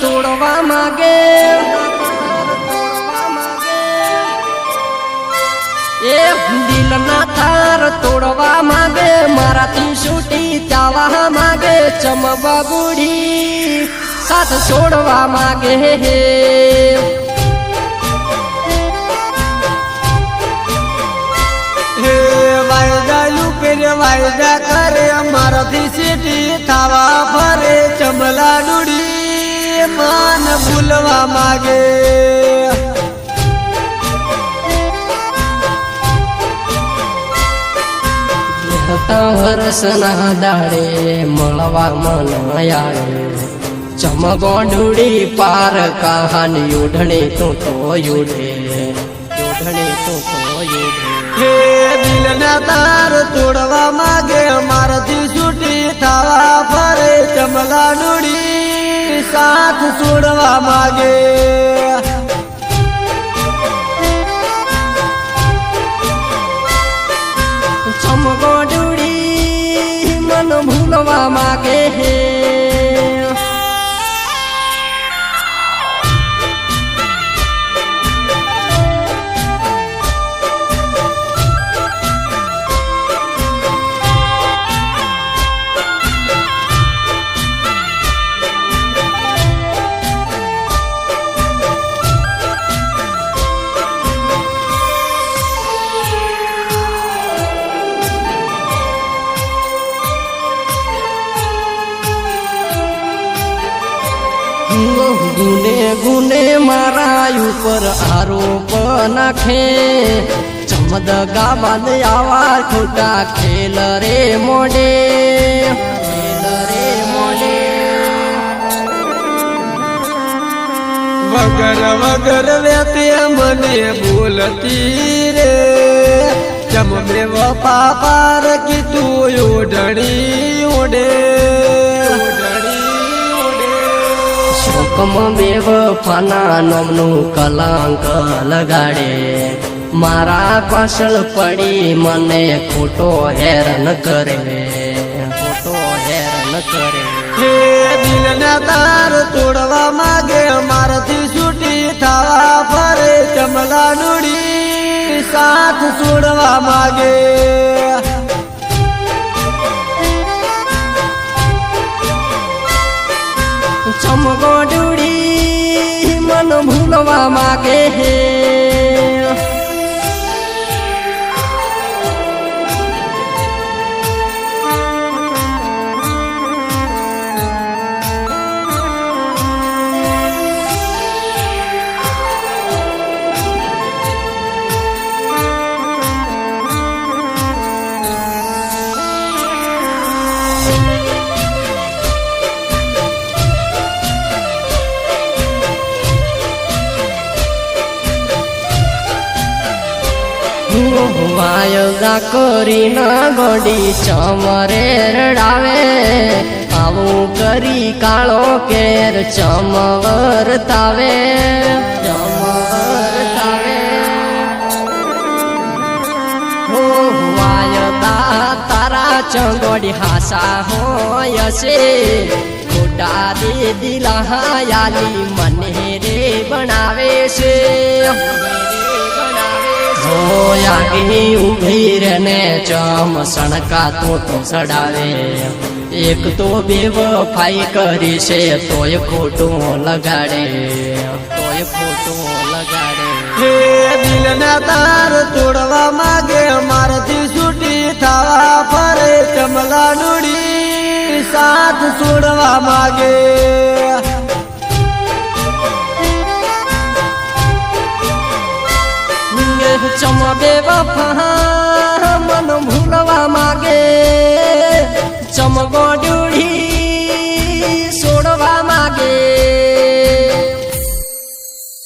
તોડવા માગે એ દિલના તાર તોડવા માગે મારાથી છૂટી જવા માગે ચમવા બુડી સાથ છોડવા માગે હે હે વાયદા યુપેર વાયદા કરે અમારાથી સીટી થાવા ફરે ચમલા ડુડી માન ભૂલવા માગે. હતા વર્ષના દાડે મળવા મન આવે ચમગોંડુડી પાર કહાની યોઢણે તું તો યુડે યોઢણે તું તો યુડે હે દિલના તાર તોડવા છોડવા માગે. ગુને ગુને મારા ઉપર આરોપ નાખે. ચમદ ગાબાદ આવા ખોટા ખેલ રે મોડે. વગર વગર વેતે મને બોલતી રે. ચમ મે પાપાર પાર કીધું શોકમ બેવ ફાના નોમનું કલંક લગાડે. મારા પાછળ પડી મને ખોટો હેરાન કરે. ખોટો હેરાન કરે. તાર તોડવા માગે, મારાથી છૂટી થવા ફરે. ચમલા ડુડી સાથ છોડવા માગે. માગે હે વાયદા કરી ના ગોડી ચમરે રડાવે. આવું કરી કાળો કેર ચમવર તાવે. ચમવર તાવે. વાયદા તારા ચંગોડી હાસા હોય છે. ખોટા દે દિલા હાયાલી મને રે બનાવે છે. હોયાગી ઊભી ને ચમ સણકા તો તો સડાવે. એક તો બેવફાઈ કરી છે, તોય ખોટું લગાડે. તોય ખોટું લગાડે. હે દિલના તાર તોડવા માગે, મારથી છૂટી થવા ફરે ચમલા ડુડી સાથ છોડવા માગે. ચમબે વફા મન